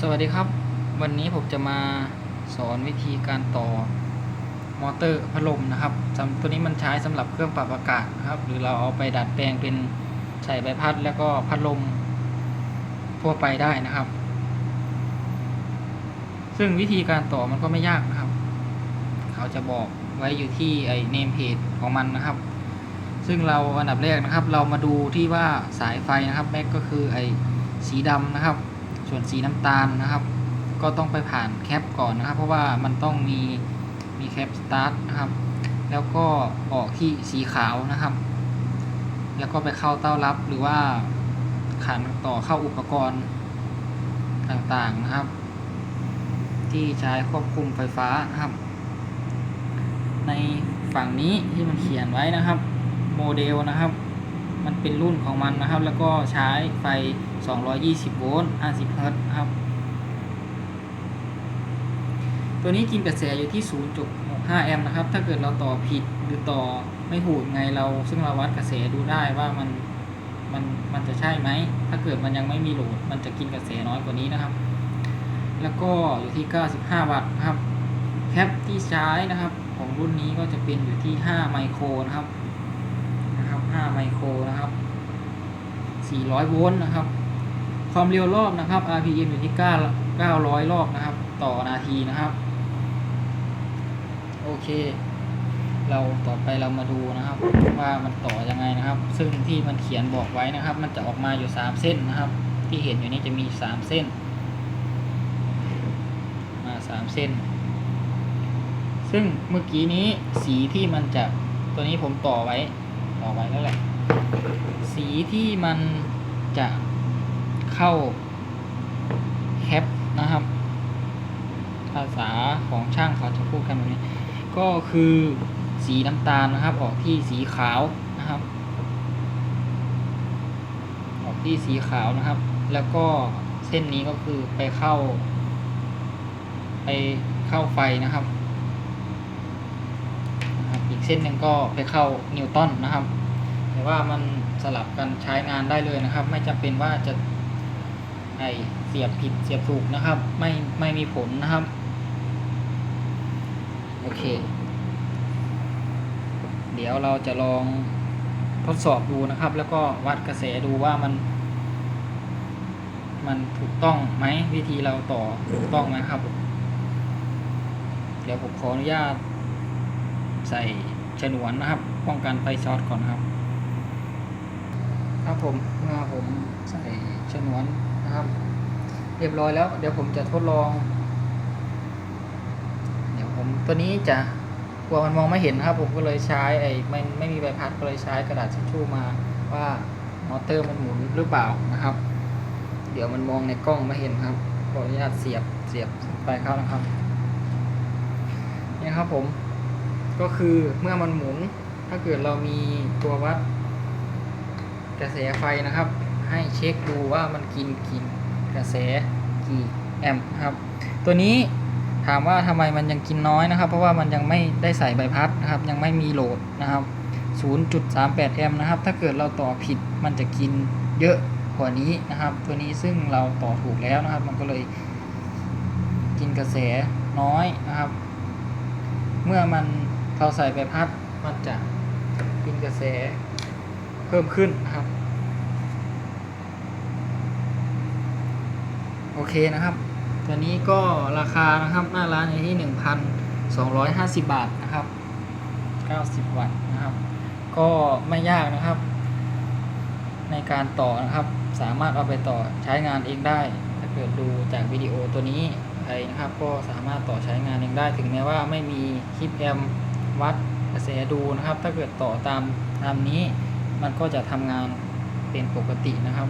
สวัสดีครับ วันนี้ผมจะมาสอนวิธีการต่อมอเตอร์พัดลมนะครับสตัวนี้มันใช้สำหรับเครื่องปรับอากาศนะครับ หรือเราเอาไปดัดแปลงเป็นใส่ใบพัดแล้วก็พัดลมทั่วไปได้นะครับ ซึ่งวิธีการต่อมันก็ไม่ยากนะครับ เขาจะบอกไว้อยู่ที่ไอ้เนมเพจของมันนะครับ ซึ่งเราอันดับแรกนะครับ เรามาดูที่ว่าสายไฟนะครับแม็กก็คือไอ้สีดำนะครับ ส่วนสีน้ำตาลนะครับ ก็ต้องไปผ่านแคปก่อนนะครับ เพราะว่ามันต้องมีมีแคปสตาร์ทนะครับ แล้วก็ออกที่สีขาวนะครับ แล้วก็ไปเข้าเต้ารับหรือว่าขันต่อเข้าอุปกรณ์ต่างๆนะครับ ที่ใช้ควบคุมไฟฟ้านะครับ ในฝั่งนี้ที่มันเขียนไว้นะครับ โมเดลนะครับ มันเป็นรุ่นของมันนะครับ แล้วก็ใช้ไฟ 220 โวลต์ 50 เฮิรตซ์นะครับ ตัวนี้กินกระแสอยู่ที่ 0.65 แอมป์นะครับ ถ้าเกิดเราต่อผิดหรือต่อไม่ถูกไงเรา ซึ่งเราวัดกระแสดูได้ว่ามันมันมันจะใช่ไหม ถ้าเกิดมันยังไม่มีโหลด มันจะกินกระแสน้อยกว่านี้นะครับ แล้วก็อยู่ที่ 95 วัตต์นะครับ แคปที่ใช้นะครับของรุ่นนี้ก็จะเป็นอยู่ที่ 5 ไมโครนะครับ 5 ไมโครนะครับ 400 โวลต์นะครับ ความเร็วรอบนะครับ RPM อยู่ที่ 9 900 รอบนะครับ ต่อนาทีนะครับ โอเค เราต่อไปเรามาดูนะครับ ว่ามันต่อยังไงนะครับ ซึ่งที่มันเขียนบอกไว้นะครับ มันจะออกมาอยู่ 3 เส้นนะครับ ที่เห็นอยู่นี้จะมี 3 เส้น มา 3 เส้นซึ่งเมื่อกี้นี้สีที่มันจะตัวนี้ผมต่อไว้ ต่อไว้แล้วแหละ สีที่มันจะเข้าแคปนะครับ ภาษาของช่างเขาจะพูดกันแบบนี้ ก็คือสีน้ำตาลนะครับ ออกที่สีขาวนะครับ ออกที่สีขาวนะครับ แล้วก็เส้นนี้ก็คือไปเข้า ไปเข้าไฟนะครับ อีกเส้นหนึ่งก็ไปเข้านิวตันนะครับแต่ว่ามันสลับกันใช้งานได้เลยนะครับ ไม่จำเป็นว่าจะไอเสียบผิดเสียบถูกนะครับ ไม่ไม่มีผลนะครับ โอเค เดี๋ยวเราจะลองทดสอบดูนะครับ แล้วก็วัดกระแสดูว่ามัน มันถูกต้องไหมวิธีเราต่อถูกต้องไหมครับ เดี๋ยวผมขออนุญาต ใส่ฉนวนนะครับ ป้องกันไฟช็อตก่อนครับ ครับผมเมื่อผมใส่ฉนวนนะครับ เรียบร้อยแล้ว เดี๋ยวผมจะทดลอง เดี๋ยวผมตัวนี้จะกลัวมันมองไม่เห็นครับ ผมก็เลยใช้ไอ้ไม่ไม่มีใบพัดก็เลยใช้กระดาษทิชชู่มาว่ามอเตอร์มันหมุนหรือเปล่านะครับ เดี๋ยวมันมองในกล้องไม่เห็นครับขออนุญาตเสียบเสียบไปเข้านะครับนี่ครับผม ก็คือเมื่อมันหมุน ถ้าเกิดเรามีตัววัดกระแสไฟนะครับ ให้เช็คดูว่ามันกินกี่กระแสกี่แอมป์ครับ ตัวนี้ถามว่าทำไมมันยังกินน้อยนะครับ เพราะว่ามันยังไม่ได้ใส่ใบพัดนะครับ ยังไม่มีโหลดนะครับ 0.38 แอมป์นะครับ ถ้าเกิดเราต่อผิดมันจะกินเยอะกว่านี้นะครับ ตัวนี้ซึ่งเราต่อถูกแล้วนะครับ มันก็เลยกินกระแสน้อยนะครับ เมื่อมัน เราใส่ใบพัดมันจะกินกระแสเพิ่มขึ้นนะครับ โอเคนะครับ ตัวนี้ก็ราคานะครับหน้าร้านอยู่ที่ 1,250 บาทนะครับ 90 วัตต์นะครับ ก็ไม่ยากนะครับ ในการต่อนะครับ สามารถเอาไปต่อใช้งานเองได้ ถ้าเกิดดูจากวิดีโอตัวนี้ไปนะครับ ก็สามารถต่อใช้งานเองได้ถึงแม้ว่าไม่มีคลิปแอม วัดกระแสดูนะครับ ถ้าเกิดต่อตามตามนี้ มันก็จะทำงานเป็นปกตินะครับ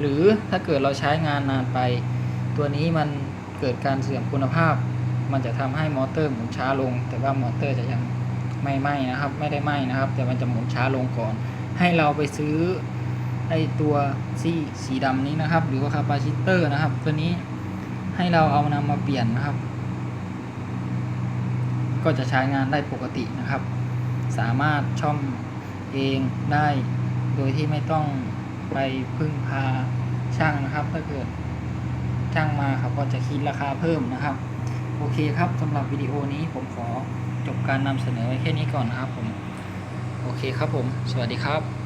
หรือถ้าเกิดเราใช้งานนานไป ตัวนี้มันเกิดการเสื่อมคุณภาพ มันจะทำให้มอเตอร์หมุนช้าลง แต่ว่ามอเตอร์จะยังไม่ไหม้นะครับ ไม่ได้ไหม้นะครับ แต่มันจะหมุนช้าลงก่อน ให้เราไปซื้อไอตัวซีสีดำนี้นะครับ หรือว่าคาปาชิเตอร์นะครับ ตัวนี้ให้เราเอานำมาเปลี่ยนนะครับ ก็จะใช้งานได้ปกตินะครับ สามารถช่อมเองได้โดยที่ไม่ต้องไปพึ่งพาช่างนะครับ ถ้าเกิดช่างมาครับก็จะคิดราคาเพิ่มนะครับ โอเคครับสำหรับวิดีโอนี้ผมขอจบการนำเสนอไว้แค่นี้ก่อนนะครับผม โอเคครับผม สวัสดีครับ